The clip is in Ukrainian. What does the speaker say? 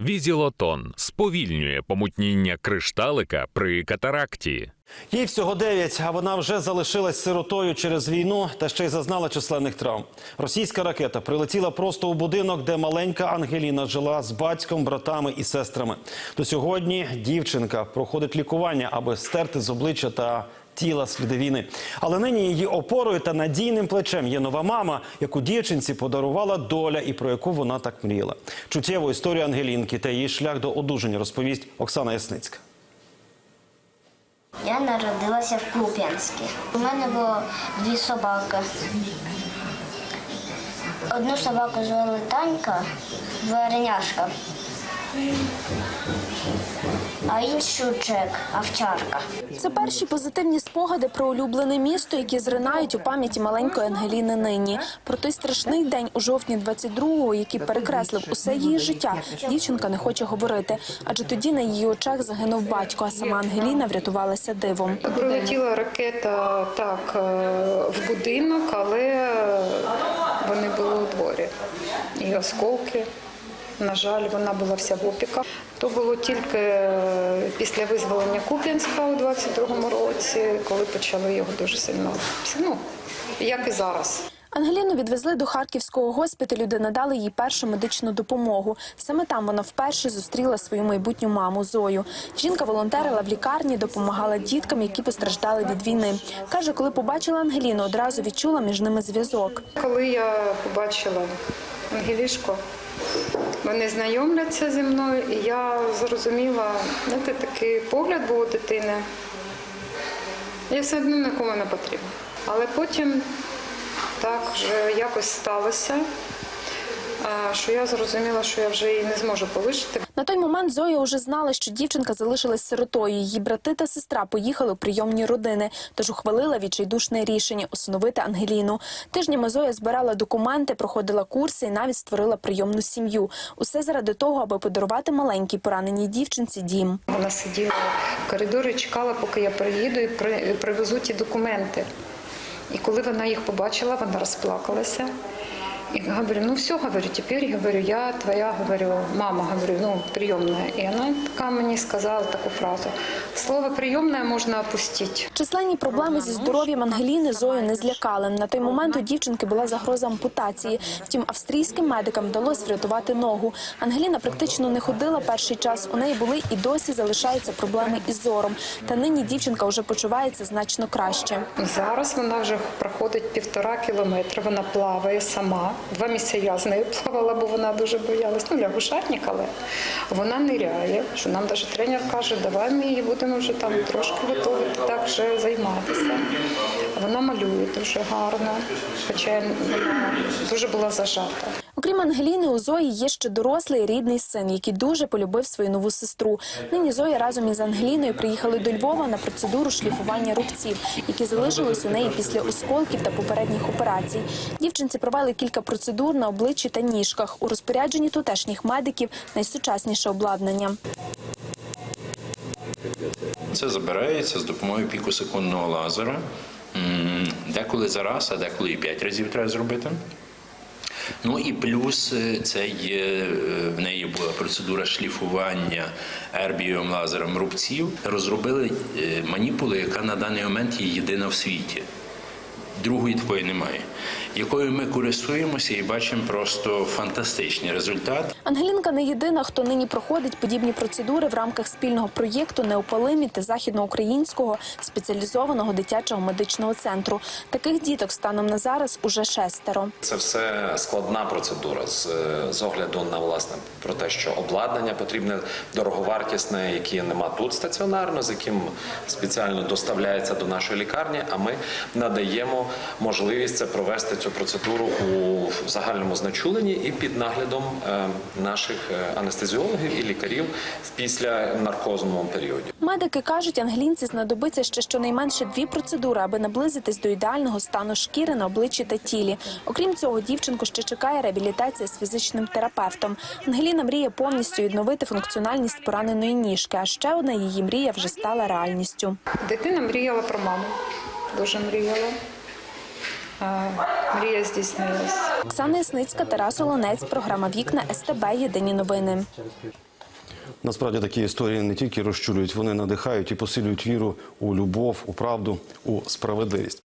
Візілотон сповільнює помутніння кришталика при катаракті. Їй всього 9, а вона вже залишилась сиротою через війну та ще й зазнала численних травм. Російська ракета прилетіла просто у будинок, де маленька Ангеліна жила з батьком, братами і сестрами. До сьогодні дівчинка проходить лікування, аби стерти з обличчя та тіла сліди війни. Але нині її опорою та надійним плечем є нова мама, яку дівчинці подарувала доля і про яку вона так мріяла. Чуттєву історію Ангелінки та її шлях до одужання розповість Оксана Ясницька. Я народилася в Куп'янську. У мене було дві собаки. Одну собаку звали Танька, дворняшка, а іншу Джек, овчарка. Це перші позитивні спогади про улюблене місто, які зринають у пам'яті маленької Ангеліни нині. Про той страшний день у жовтні 22-го, який перекреслив усе її життя, дівчинка не хоче говорити. Адже тоді на її очах загинув батько, а сама Ангеліна врятувалася дивом. Прилетіла ракета так е, в будинок, але вони були у дворі. І осколки. На жаль, вона була вся в опіках. То було тільки е, після визволення Куп'янська у 22-му році, коли почали його дуже сильно. Ну, як і зараз. Ангеліну відвезли до харківського госпіталю, де надали їй першу медичну допомогу. Саме там вона вперше зустріла свою майбутню маму Зою. Жінка волонтерила в лікарні, допомагала діткам, які постраждали від війни. каже, коли побачила Ангеліну, одразу відчула між ними зв'язок. Коли я побачила Ангелішку, вони знайомляться зі мною, і я зрозуміла, знаєте, такий погляд був у дитини. Я все одно нікому не потрібна. Але потім так вже якось сталося, що я зрозуміла, що я вже її не зможу полишити. На той момент Зоя вже знала, що дівчинка залишилась сиротою. Її брати та сестра поїхали у прийомні родини, тож ухвалила відчайдушне рішення усиновити Ангеліну. Тижнями Зоя збирала документи, проходила курси і навіть створила прийомну сім'ю. Усе заради того, аби подарувати маленькій пораненій дівчинці дім. Вона сиділа в коридорі, чекала, поки я приїду і при- привезу ті документи. І коли вона їх побачила, вона розплакалася. І говорю, ну все, говорю, тепер говорю, я твоя, говорю, мама, говорю, ну, прийомна. І вона така мені сказала таку фразу. Слово прийомне можна опустити. Численні проблеми зі здоров'ям Ангеліни Зою не злякали. На той момент у дівчинки була загроза ампутації. Втім, австрійським медикам вдалося врятувати ногу. Ангеліна практично не ходила перший час. У неї були і досі залишаються проблеми із зором. Та нині дівчинка вже почувається значно краще. Зараз вона вже проходить півтора кілометри, вона плаває сама. Два місяці я з нею плавала, бо вона дуже боялась. Ну, лягушатник, але вона ниряє. Що нам навіть тренер каже, давай ми її будемо вже там трошки готувати, так вже займатися. Вона малює дуже гарно, хоча вона дуже була зажата. Окрім Ангеліни, у Зої є ще дорослий рідний син, який дуже полюбив свою нову сестру. Нині Зоя разом із Ангеліною приїхали до Львова на процедуру шліфування рубців, які залишились у неї після осколків та попередніх операцій. Дівчинці провели кілька процедур на обличчі та ніжках. У розпорядженні тутешніх медиків найсучасніше обладнання. Це забирається з допомогою пікосекундного лазера. Деколи за раз, а деколи і п'ять разів треба зробити. Ну і плюс е, це є, е, в неї була процедура шліфування ербієвим лазером рубців. Розробили е, маніпулу, яка на даний момент є єдина в світі. Другої такої немає, якою ми користуємося і бачимо просто фантастичний результат. Ангелінка не єдина, хто нині проходить подібні процедури в рамках спільного проєкту Неопалимі та західноукраїнського спеціалізованого дитячого медичного центру. Таких діток станом на зараз уже шестеро. Це все складна процедура з, з огляду на власне про те, що обладнання потрібне дороговартісне, яке нема тут стаціонарно, з яким спеціально доставляється до нашої лікарні. А ми надаємо можливість це провести цю процедуру у загальному значуленні і під наглядом е, наших е, анестезіологів і лікарів в після наркозному періоді. Медики кажуть, Ангелінці знадобиться ще щонайменше дві процедури, аби наблизитись до ідеального стану шкіри на обличчі та тілі. Окрім цього, дівчинку ще чекає реабілітація з фізичним терапевтом. Ангеліна мріє повністю відновити функціональність пораненої ніжки. А ще одна її мрія вже стала реальністю. Дитина мріяла про маму, дуже мріяла. Мрія здійснилась. Оксана Ясницька, Тарас Олонець, програма Вікна СТБ. Єдині новини. Насправді такі історії не тільки розчулюють, вони надихають і посилюють віру у любов, у правду, у справедливість.